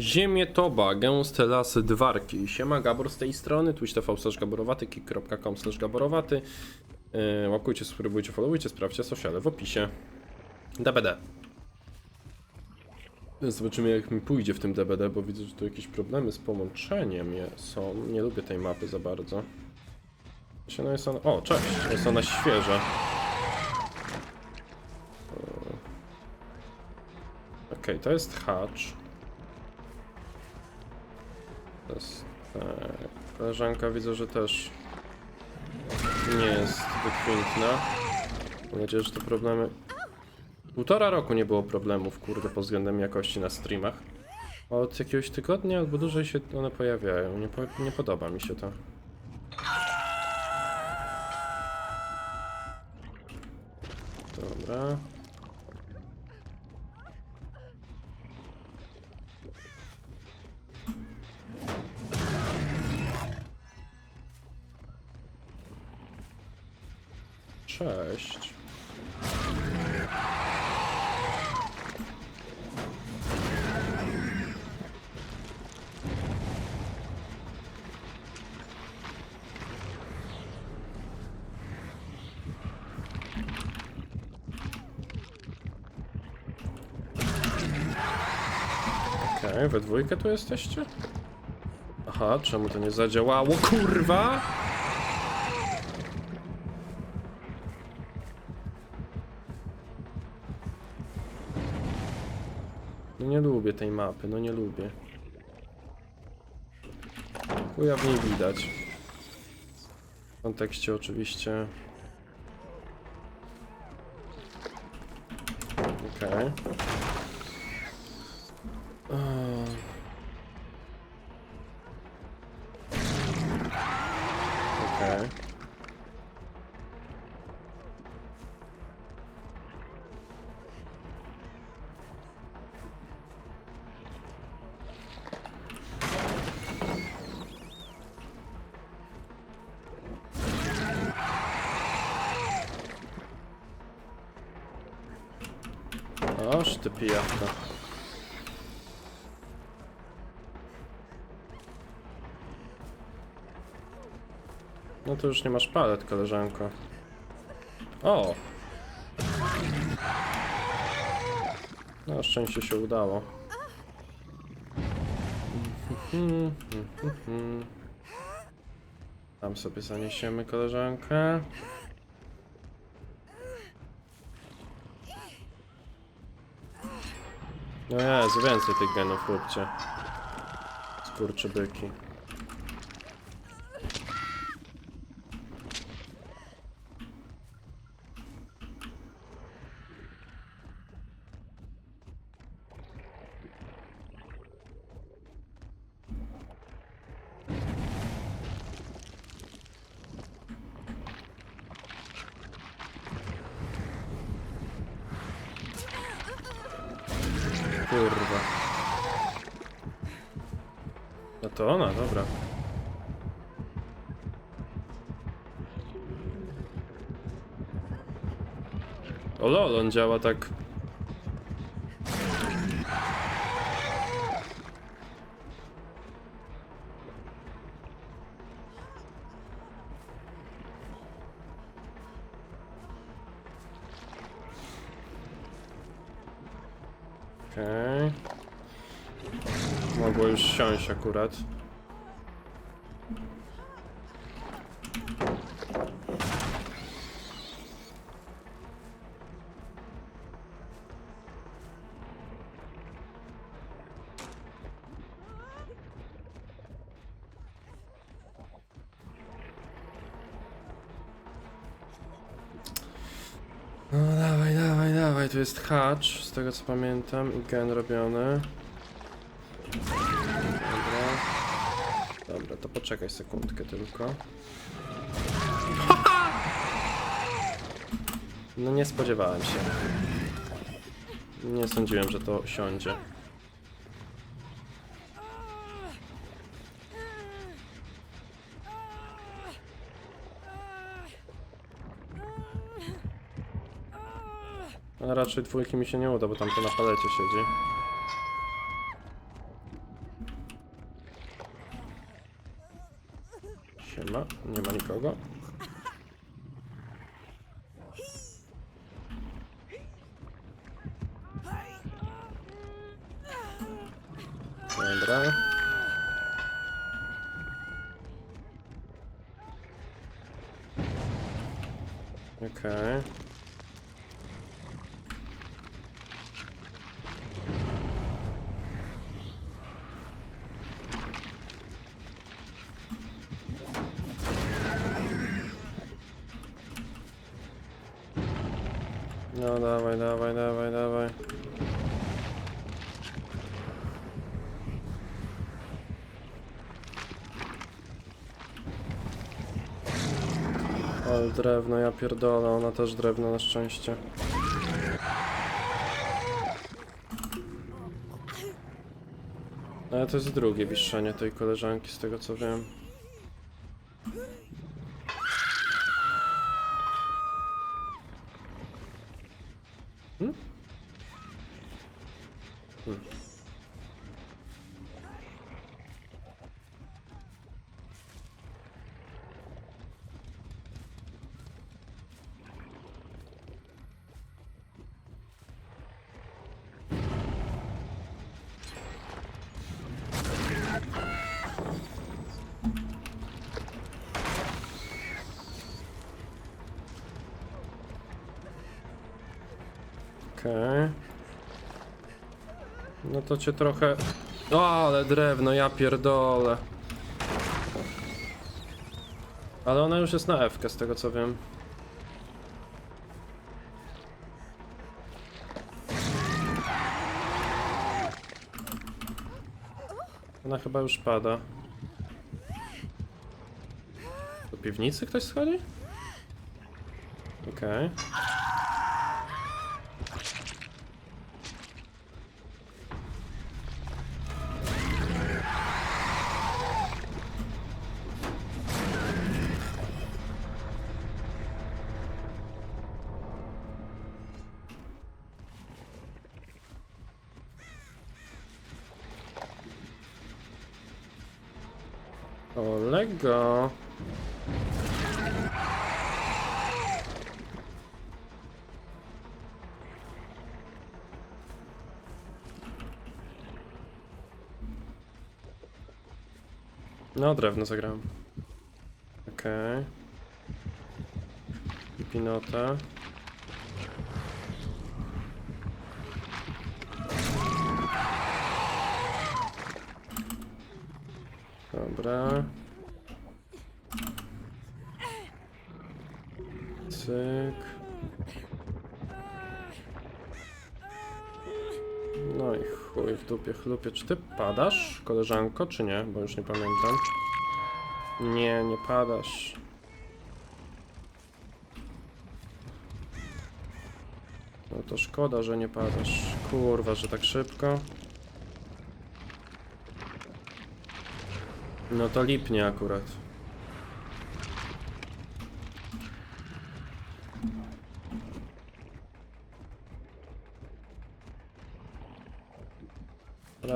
Ziemię Toba, gęste lasy Dwarki. Siema Gabor z tej strony, twitch TV slash gaborowaty, kick.com slash gaborowaty. Yy, łapkujcie, subskrybujcie, followujcie, sprawdźcie sociale w opisie. DBD. Zobaczymy jak mi pójdzie w tym DBD, bo widzę, że tu jakieś problemy z połączeniem są. Nie lubię tej mapy za bardzo. No jest ona... O, cześć! Jest ona świeża. Okej, to jest hatch. Jest... Tak. Koleżanka widzę, że też nie jest wykwintna. Mam nadzieję, że te problemy... Półtora roku nie było problemów, kurde, pod względem jakości na streamach. Od jakiegoś tygodnia albo dłużej się one pojawiają. Nie, po, nie podoba mi się to. Dobra. Cześć. We dwójkę tu jesteście? Aha, czemu to nie zadziałało? Kurwa! No nie lubię tej mapy, no nie lubię. Chuja w niej widać. W kontekście oczywiście... Okej. Eee. Oż ty pijawka. No to już nie masz palet, koleżanko. O! Na szczęście się udało. Tam sobie zaniesiemy koleżankę. No Jezu, więcej tych genów róbcie. Skurczybyki. Kurwa. No to ona, dobra. O lol, on działa tak... akurat. No dawaj, dawaj, dawaj, tu jest hatch, z tego co pamiętam, i gen robiony. Poczekaj sekundkę tylko. No nie spodziewałem się. Nie sądziłem, że to siądzie. A raczej dwójki mi się nie uda, bo tam to na palecie siedzi. Nie ma nikogo. Dobra. Okej. No dawaj, dawaj, dawaj, dawaj. Ale drewno, ja pierdolę, ona też drewno na szczęście. Ale to jest drugie wiszczenie tej koleżanki, z tego co wiem. Okej. No to cię trochę... O, ale drewno, ja pierdolę. Ale ona już jest na F, z tego co wiem. Ona chyba już pada. Do piwnicy ktoś schodzi? Okej. Kolego. No, drewno zagrałem. Okej. I Pinota. Dobra. Cyk. No i chuj w dupie chlupie. Czy ty padasz, koleżanko, czy nie? Bo już nie pamiętam. Nie, nie padasz. No to szkoda, że nie padasz. Kurwa, że tak szybko. No to lipnie akurat.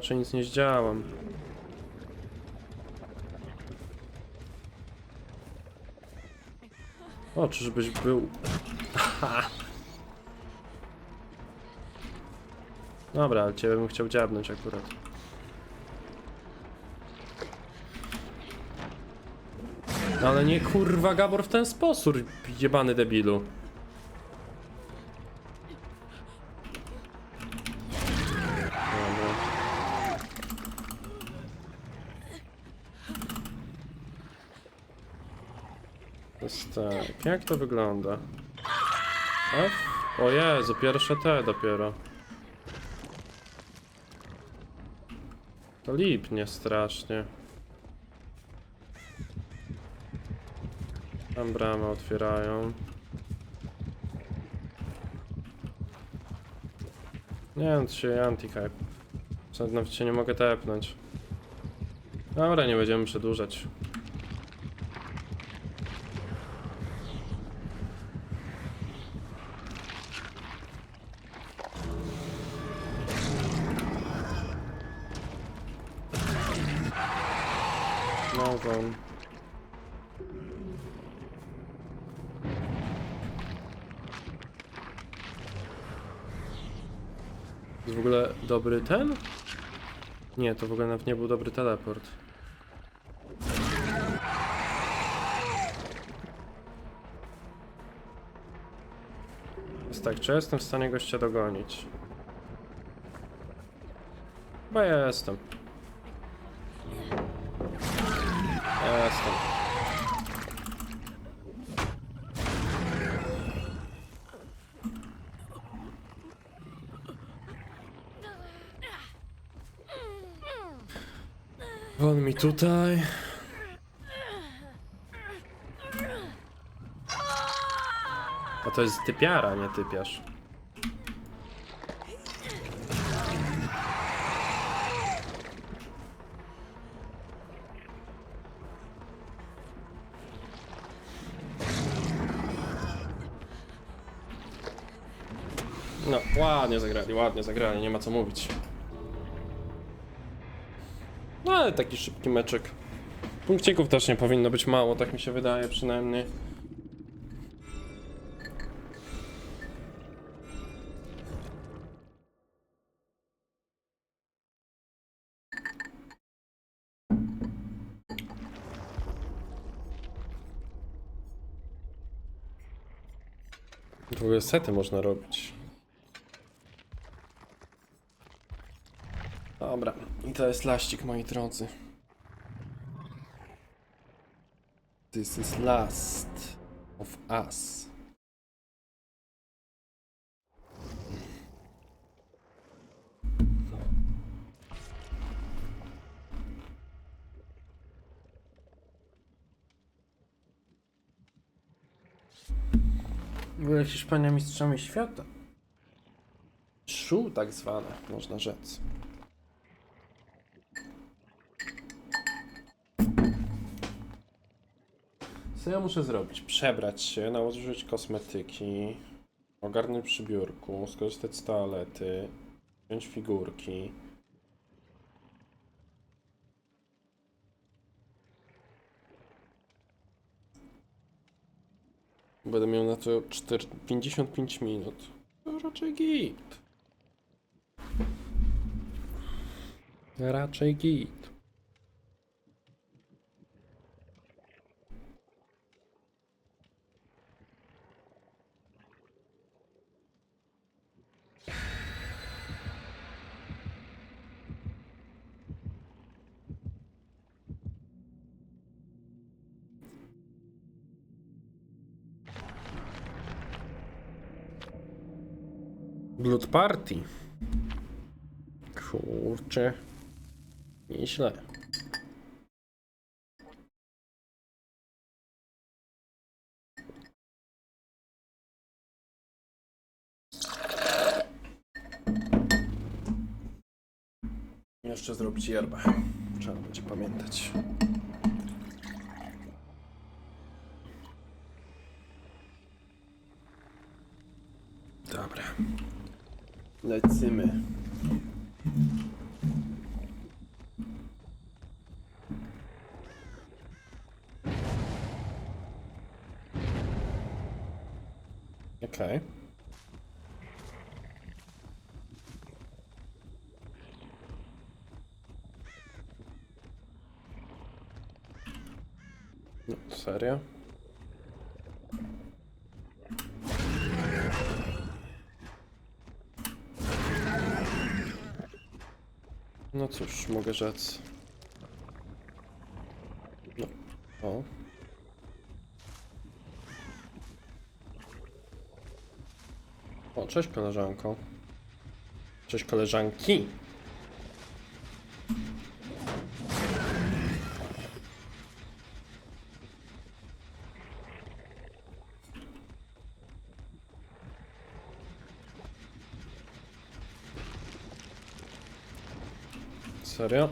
Raczej nic nie zdziałam. O, czyżbyś był... Aha. Dobra, ale ciebie bym chciał dziabnąć akurat. Ale nie kurwa Gabor w ten sposób, jebany debilu. Dobra. To jest tak, jak to wygląda? F? O Jezu, pierwsze te dopiero. To lipnie strasznie. Tam bramę otwierają. Nie wiem, czy się anti-hype. Się nie mogę tepnąć. Dobra, nie będziemy przedłużać. Nie, to w ogóle nawet nie był dobry teleport. Jest tak, czy jestem w stanie gościa dogonić? Chyba jestem. Jestem. On mi tutaj. A to jest typiara, nie typiarz. No, ładnie zagrali, ładnie zagrali, nie ma co mówić. Ale taki szybki meczek. Punkcików też nie powinno być mało, tak mi się wydaje przynajmniej. Sety można robić. Dobra, i to jest laścik, moi drodzy. This is last of us. Była Hiszpania mistrzami świata. Szu tak zwane, można rzec. Co ja muszę zrobić? Przebrać się, nałożyć kosmetyki, ogarnąć przy biurku, skorzystać z toalety, wziąć figurki. Będę miał na to 4, 55 minut. To raczej git. Raczej git. Blood Party. Kurczę. Nieźle. Jeszcze zrobić yerbę. Trzeba będzie pamiętać. Dobra. Lecimy. Okej. No, serio? Cóż, mogę rzec. No. O. O, cześć koleżanko. Cześć koleżanki. Serio?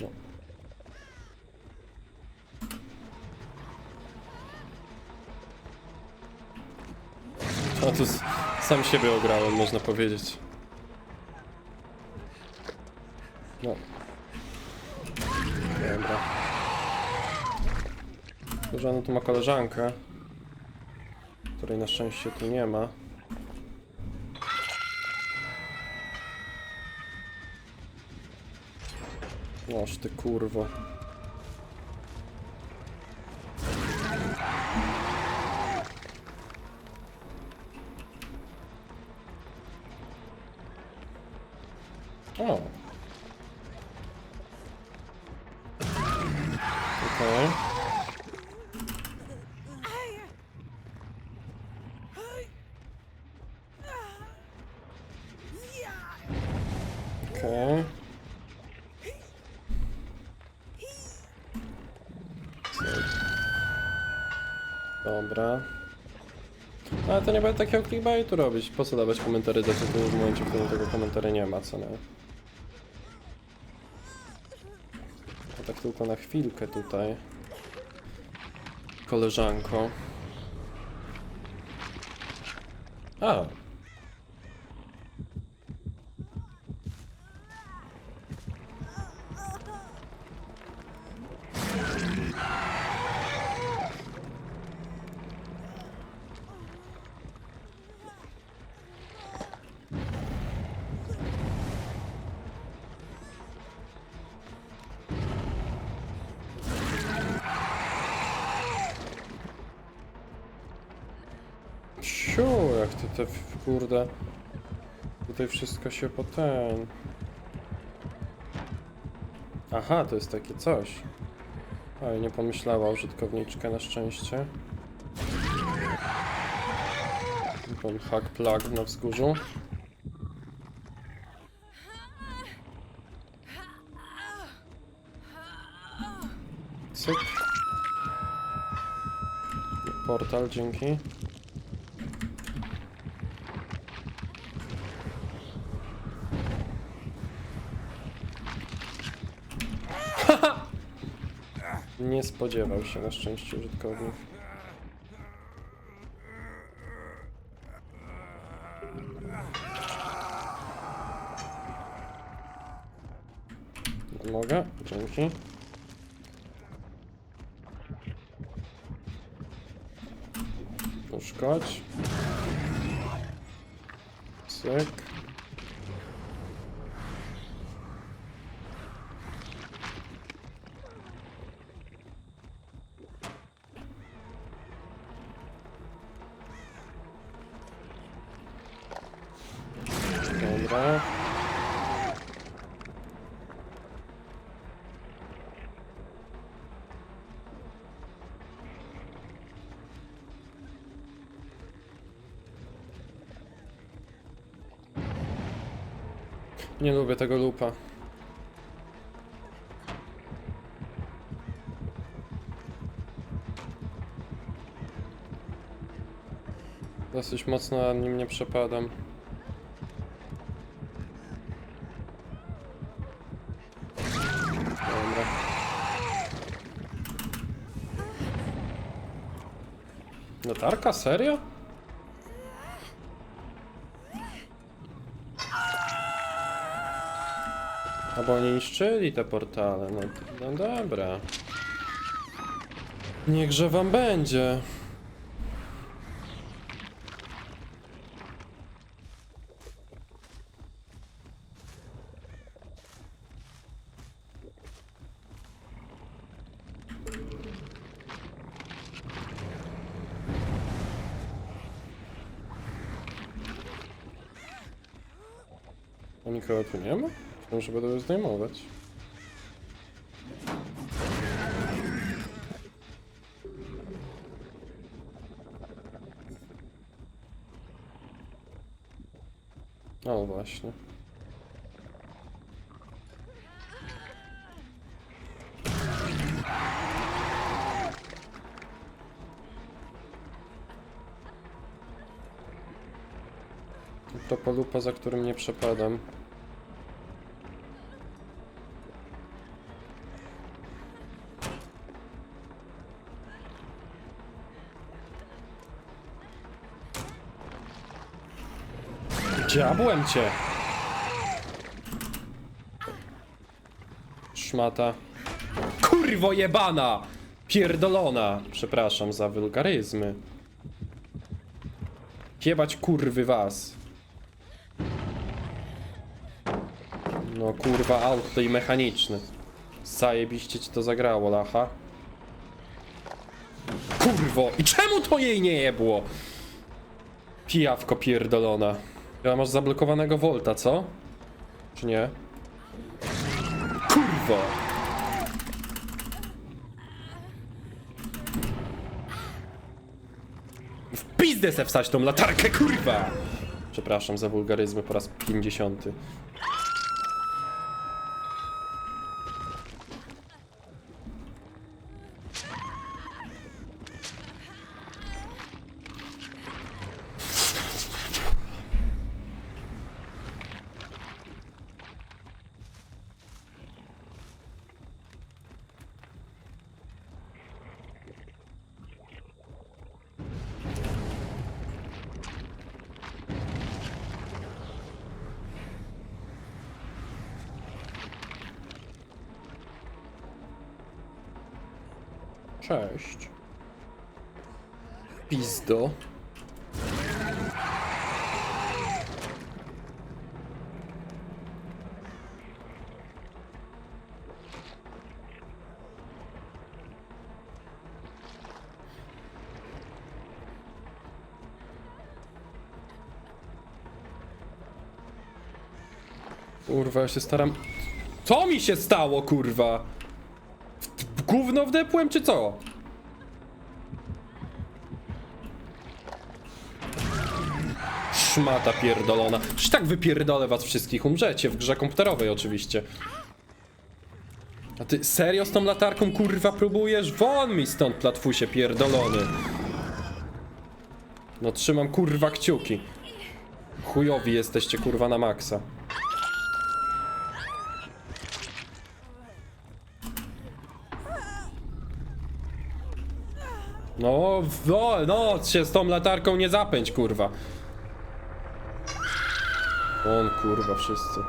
No. A tu sam siebie ograłem, można powiedzieć. No. Dobra. Żona tu ma koleżankę. której na szczęście tu nie ma. Oż ty kurwo. To nie będę takiego clickbaitu robić. Po co dawać komentary do tytułu w momencie, w którym tego komentarza nie ma, co nie? To tak tylko na chwilkę tutaj. Koleżanko. A. kurde. Tutaj wszystko się po ten. Aha, to jest takie coś. Oj, nie pomyślała użytkowniczka na szczęście. Ten hack plug na wzgórzu. Cyk. Portal, dzięki. Nie spodziewał się na szczęście użytkownik. Mogę? Dzięki. Uszkodź. Nie lubię tego lupa. Dosyć mocno nim nie przepadam. Dobra. Latarka? Serio? A bo oni niszczyli te portale, no, no dobra. Niechże wam będzie. A nikogo tu nie ma? Że będę już zdejmować. O, właśnie. To polupa, za którym nie przepadam. Diabłem cię! Szmata. Kurwo jebana! Pierdolona! Przepraszam za wulgaryzmy. Jebać kurwy was. No kurwa, auto tutaj mechaniczny. Zajebiście ci to zagrało, lacha. Kurwo! I czemu to jej nie jebło? Pijawko pierdolona. Ja masz zablokowanego Volta, co? Czy nie? Kurwo! W pizdę se wstać tą latarkę, kurwa! Przepraszam za wulgaryzmy po raz 50. Cześć. Pizdo. Kurwa, ja się staram... Co mi się stało, kurwa? Gówno wdepłem, czy co? Szmata pierdolona. Czy tak wypierdolę was wszystkich? Umrzecie w grze komputerowej oczywiście. A ty serio z tą latarką kurwa próbujesz? Won mi stąd platfusie pierdolony. No trzymam kurwa kciuki. Chujowi jesteście kurwa na maksa. No, no, no, się z tą latarką nie zapędź, kurwa. On, kurwa, wszyscy.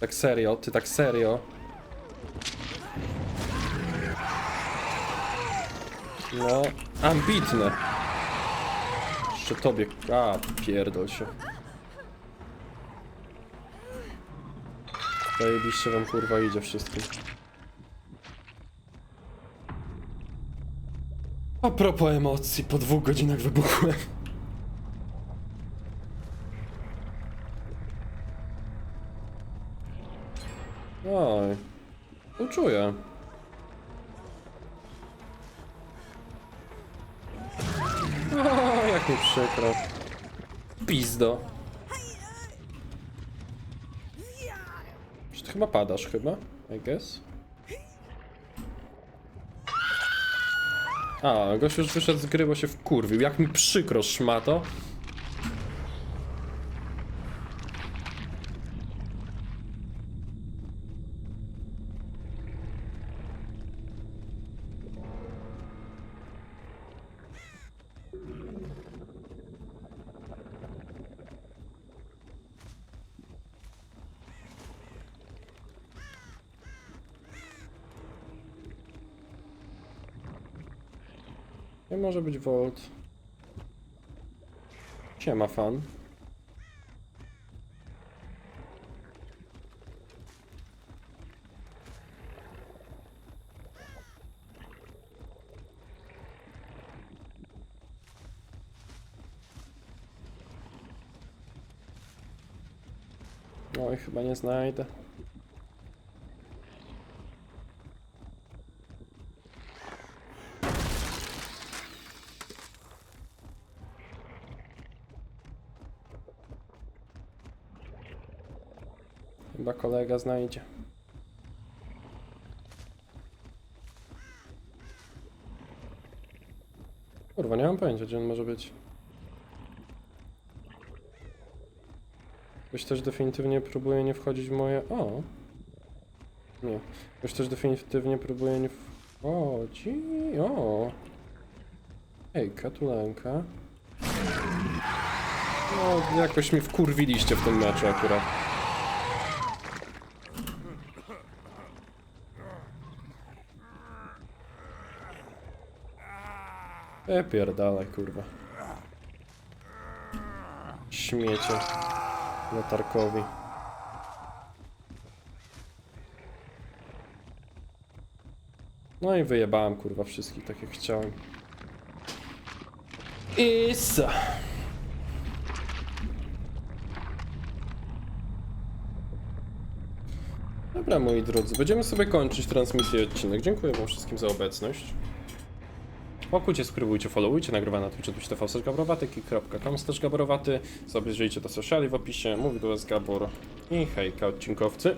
Tak serio, ty tak serio. No, ambitne. Jeszcze tobie, a, pierdol się. Zajebiście wam, kurwa, idzie wszystkim. A propos emocji, po dwóch godzinach wybuchłem. Oj, uczuję. O, jak mi przykro. Pizdo. Chyba padasz chyba? I guess. A, gość już wyszedł z gry, bo się wkurwił. Jak mi przykro, szmato. Może być Volt. Siema fan. No i chyba nie znajdę. Chyba kolega znajdzie. Kurwa, nie mam pojęcia, gdzie on może być. Ktoś też definitywnie próbuje nie wchodzić w moje... O! Nie. Ktoś też definitywnie próbuje nie wchodzi... O! Ej, katulanka. No, jakoś mi wkurwiliście w tym meczu akurat. E, pierdalaj, kurwa. Śmiecie. Latarkowi. No i wyjebałem, kurwa, wszystkich tak jak chciałem. Isa. Dobra, moi drodzy, będziemy sobie kończyć transmisję i odcinek. Dziękuję wam wszystkim za obecność. Łapkujcie, subskrybujcie, followujcie, nagrywa na Twitchu, twitch TV, gaborowaty, kik.com, też gaborowaty. Zobejrzyjcie to sociali w opisie. Mówi do was Gabor i hejka odcinkowcy.